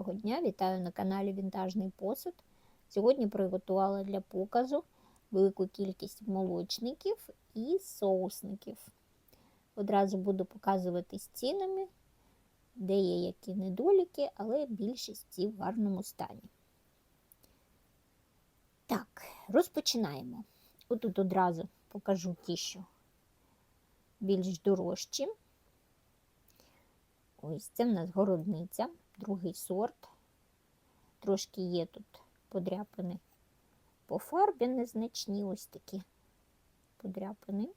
доброго дня! Вітаю на каналі Вінтажний посуд. Сьогодні приготувала для показу велику кількість молочників і соусників. Одразу буду показувати з цінами, де є які недоліки, але більшість ці в гарному стані. Так, розпочинаємо. Отут одразу покажу ті, що більш дорожчі. Ось це в нас городниця, другий сорт. Трошки є тут подряпини по фарбі, незначні ось такі подряпини.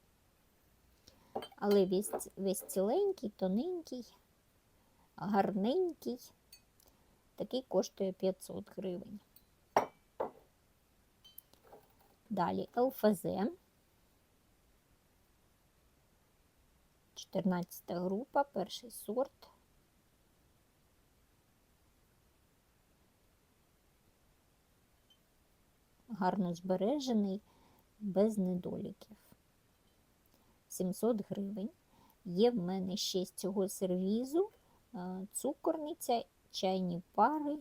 Але весь, весь ціленький, тоненький, гарненький. Такий коштує 500 гривень. Далі ЛФЗ. 14 група, перший сорт. Гарно збережений, без недоліків. 700 гривень. Є в мене ще з цього сервізу цукорниця, чайні пари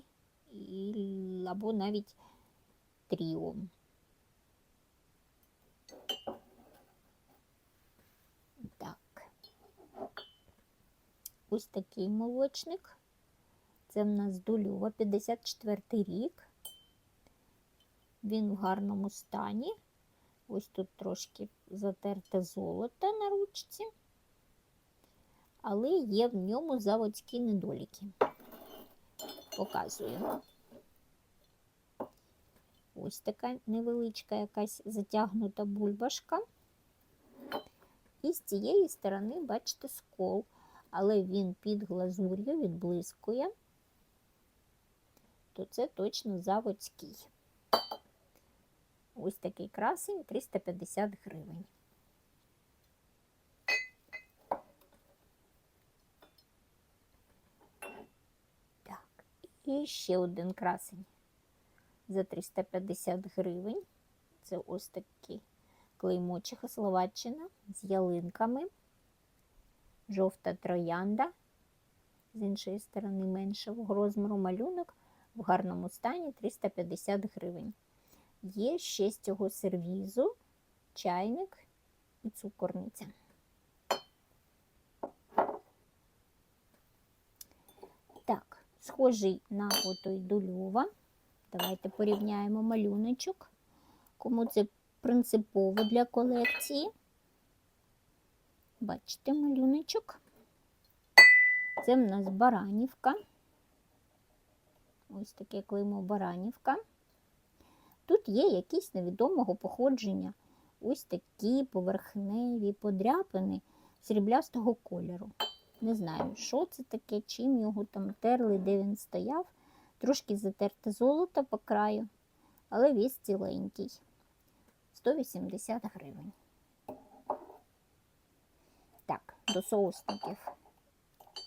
або навіть тріо. Так, ось такий молочник. Це в нас Дулюва, 54 рік. Він в гарному стані. Ось тут трошки затерте золото на ручці, але є в ньому заводські недоліки. Показую. Ось така невеличка якась затягнута бульбашка. І з цієї сторони, бачите, скол, але він під глазур'ю відблискує, то це точно заводський. Ось такий красень 350 гривень. Так, і ще один красень за 350 гривень. Це ось такий клеймо Чехословаччина з ялинками, жовта троянда, з іншої сторони меншого розміру малюнок в гарному стані 350 гривень. Є ще з цього сервізу чайник і цукорниця. Так, схожий на отой дульова. Давайте порівняємо малюночок. Кому це принципово для колекції. Бачите, малюночок. Це в нас баранівка. Ось таке клеймо баранівка. Тут є якісь невідомого походження. Ось такі поверхневі подряпини сріблястого кольору. Не знаю, що це таке, чим його там терли, де він стояв. Трошки затерте золото по краю, але весь ціленький. 180 гривень. Так, до соусників,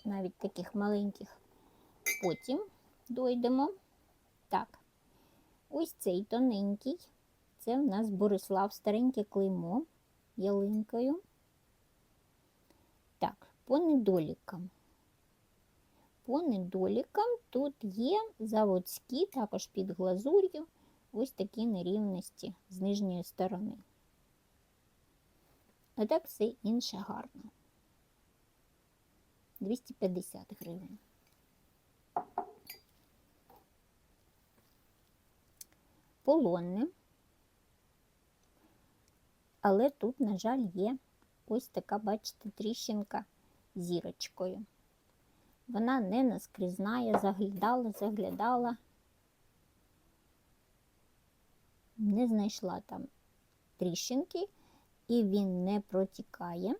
навіть таких маленьких. Потім дойдемо. Так, ось цей тоненький. Це в нас Борислав стареньке клеймо ялинкою. Так, по недолікам. По недолікам тут є заводські, також під глазур'ю, ось такі нерівності з нижньої сторони. А так все інше гарно. 250 гривень. Полонне. Але тут, на жаль, є ось така, бачите, тріщинка зірочкою. Вона не наскрізна, я заглядала, заглядала, не знайшла там тріщинки, і він не протікає.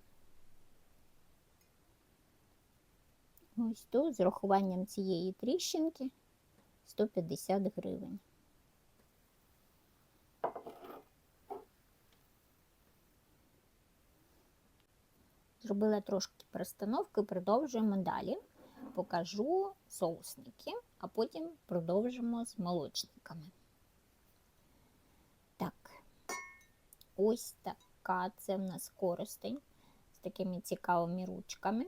Ось то з рахуванням цієї тріщинки 150 гривень. Зробила трошки перестановки, продовжуємо далі. Покажу соусники, а потім продовжимо з молочниками. Так, ось така це в нас користень з такими цікавими ручками.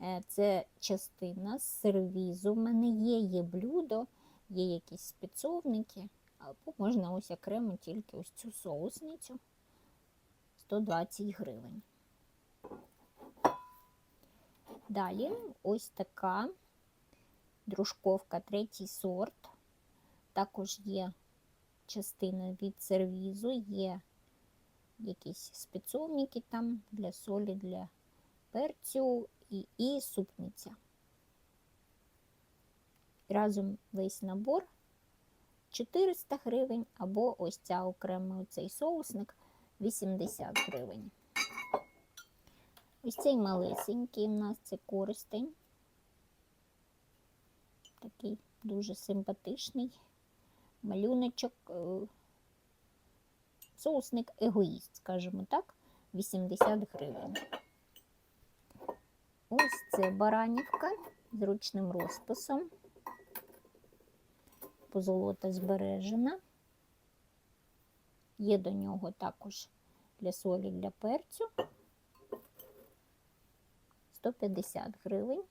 Е, Це частина сервізу. В мене є, є блюдо, є якісь спецовники, або можна ось окремо тільки ось цю соусницю 120 гривень. Далі ось така дружковка третій сорт. Також є частина від сервізу, є якісь спецовники там для солі, для перцю і, і супниця. Разом весь набор 400 гривень, або ось ця окремо цей соусник 80 гривень. Ось цей малесенький у нас це користень. Такий дуже симпатичний малюночок. е, Соусник егоїст, скажімо так, 80 гривень. Ось це баранівка з ручним розписом. Позолота збережена. Є до нього також для солі, для перцю. 150 гривень.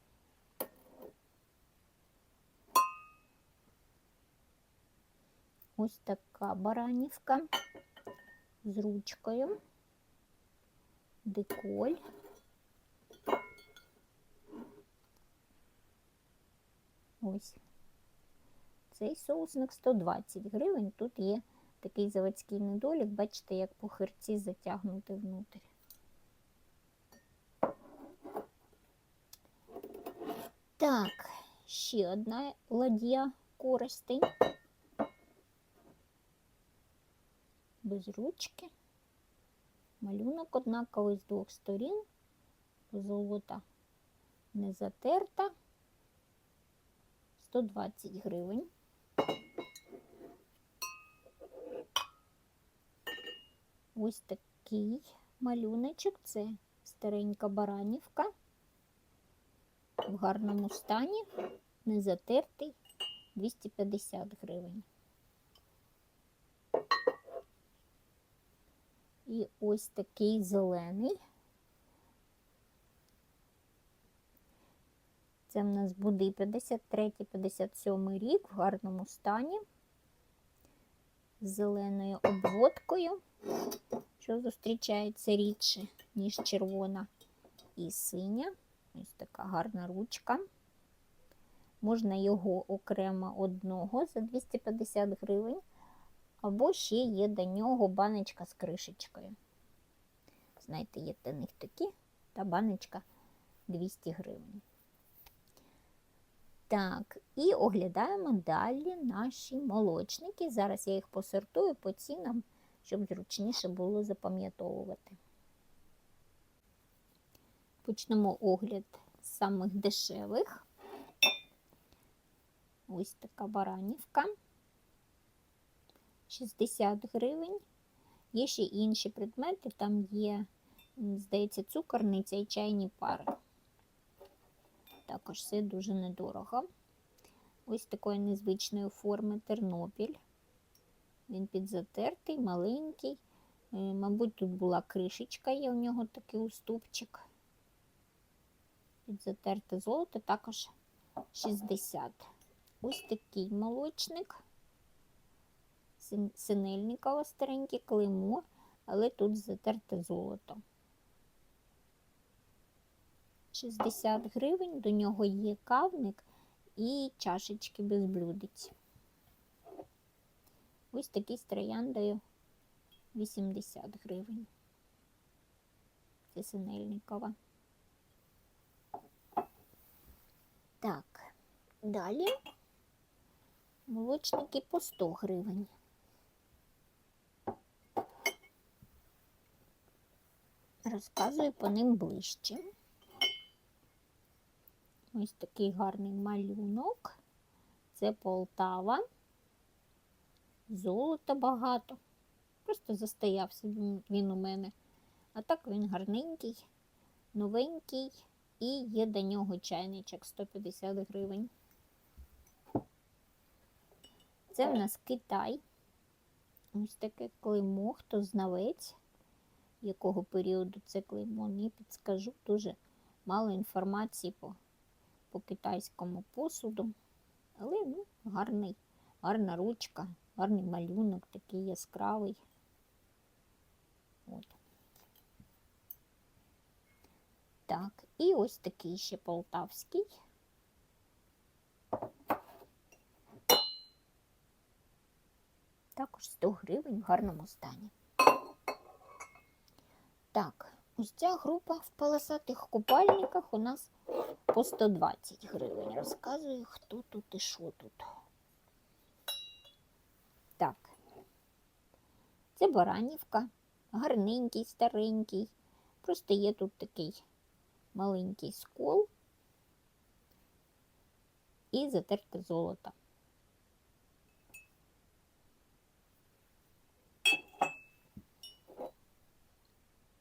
Ось така баранівка з ручкою, деколь. Ось. Цей соусник 120 гривень. Тут є такий заводський недолік, бачите, як пухирці затягнути внутрі. Так, ще одна ладья користень. Без ручки. Малюнок однаковий з двох сторін. Золота не затерта. 120 гривень. Ось такий малюночок. Це старенька баранівка. В гарному стані, не затертий, 250 гривень. І ось такий зелений. Це в нас буде 53-57 рік в гарному стані з зеленою обводкою, що зустрічається рідше, ніж червона і синя. Ось така гарна ручка. Можна його окремо одного за 250 гривень, або ще є до нього баночка з кришечкою. Знаєте, є до них такі, та баночка 200 гривень. Так, і оглядаємо далі наші молочники. Зараз я їх посортую по цінам, щоб зручніше було запам'ятовувати. Почнемо огляд з самих дешевих. Ось така баранівка. 60 гривень. Є ще інші предмети, там є, здається, цукорниця і чайні пари. Також все дуже недорого. Ось такої незвичної форми Тернопіль. Він підзатертий, маленький. Е, Мабуть, тут була кришечка, є у нього такий уступчик. Підзатерте золото також 60. Ось такий молочник. Син- Синельникова стареньке клеймо, але тут затерте золото. 60 гривень, до нього є кавник і чашечки без блюдець. Ось такий з трояндою 80 гривень. Це Синельникова. Так, далі молочники по 100 гривень. Розказую по ним ближче. Ось такий гарний малюнок. Це Полтава. Золота багато. Просто застоявся він, у мене. А так він гарненький, новенький і є до нього чайничок 150 гривень. Це в нас Китай. Ось таке клеймо, хто знавець, якого періоду це клеймо, не підскажу. Дуже мало інформації по, по китайському посуду. Але ну, гарний, гарна ручка, гарний малюнок, такий яскравий. От. Так, і ось такий ще полтавський. Також 100 гривень в гарному стані. Так, ось ця група в полосатих купальниках у нас по 120 гривень. Розказую, хто тут і що тут. Так, це баранівка, гарненький, старенький. Просто є тут такий маленький скол і затерте золото.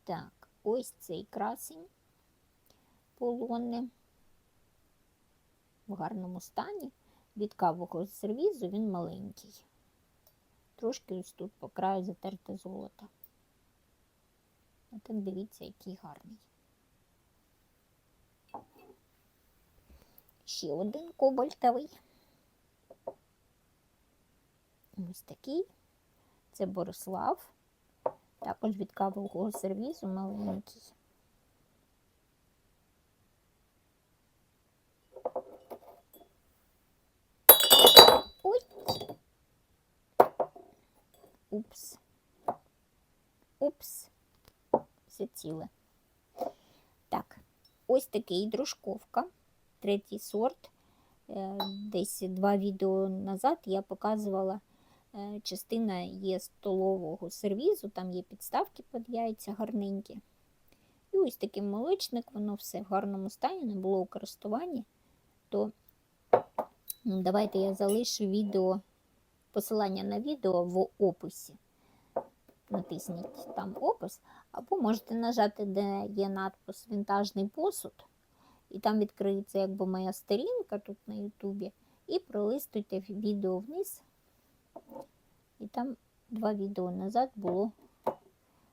Так, ось цей красень полонне в гарному стані. Від кавового сервізу він маленький. Трошки ось тут по краю затерте золото. А так дивіться, який гарний. Ще один кобальтовий. Ось такий. Це Борислав. Також від кавового сервізу маленький. Упс. Упс. Все ціле. Так, ось такий дружковка, третій сорт. Е, Десь два відео назад я показувала е, частина є столового сервізу, там є підставки під яйця гарненькі. І ось такий молочник, воно все в гарному стані, не було у користуванні. То ну, давайте я залишу відео, посилання на відео в описі. Натисніть там опис, або можете нажати, де є надпис Вінтажний посуд. І там відкриється якби моя сторінка тут на Ютубі. І пролистуйте відео вниз. І там два відео назад було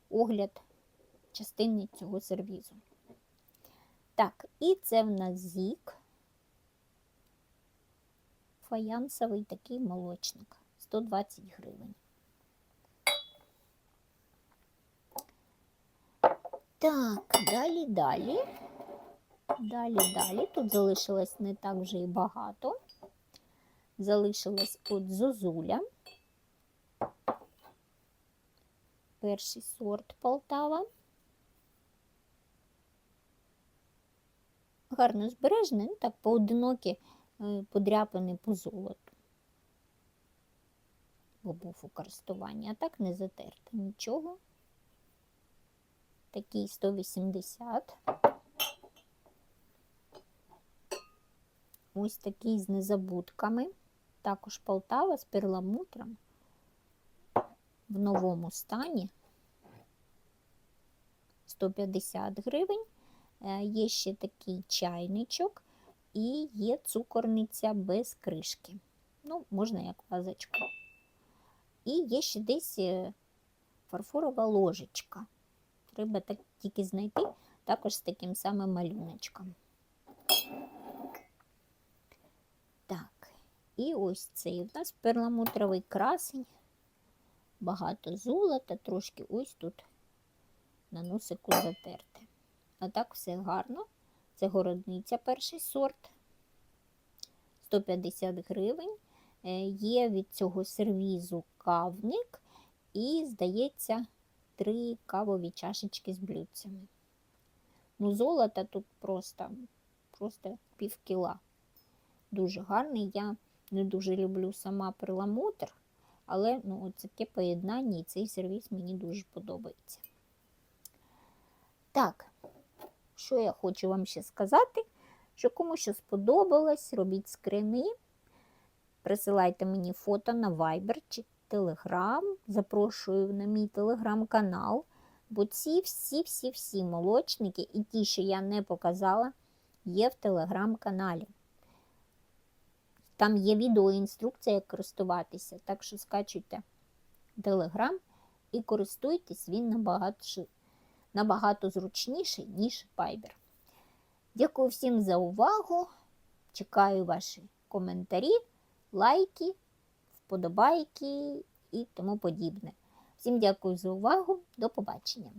огляд частини цього сервізу. Так, і це в нас зік. Фаянсовий такий молочник. 120 гривень. Так, далі, далі. Далі, далі. Тут залишилось не так вже і багато. Залишилась от зозуля. Перший сорт Полтава. Гарно збережений, так поодинокі е, подряпини по золоту. Бо був у користуванні, а так не затерте нічого. Такий 180. Ось такий з незабудками. Також Полтава з перламутром в новому стані 150 гривень. Е, Є ще такий чайничок і є цукорниця без кришки. Ну, можна як вазочку. І є ще десь е, фарфорова ложечка. Треба так тільки знайти, також з таким самим малюночком. Так, і ось цей у нас перламутровий красень, багато золота, трошки ось тут на носику затерте. А так все гарно. Це городниця перший сорт. 150 гривень. Е, Є від цього сервізу кавник і, здається, три кавові чашечки з блюдцями. Ну, золота тут просто, просто пів кіла. Дуже гарний. Я не дуже люблю сама перламутр, але ну, от таке поєднання і цей сервіс мені дуже подобається. Так, що я хочу вам ще сказати, що кому що сподобалось, робіть скрини, присилайте мені фото на Viber чи Telegram, запрошую на мій телеграм-канал, бо ці всі-всі-всі молочники і ті, що я не показала, є в телеграм-каналі. Там є відеоінструкція, як користуватися, так що скачуйте Telegram і користуйтесь, він набагато, набагато зручніший, ніж Viber. Дякую всім за увагу. Чекаю ваші коментарі, лайки, вподобайки і тому подібне. Всім дякую за увагу. До побачення.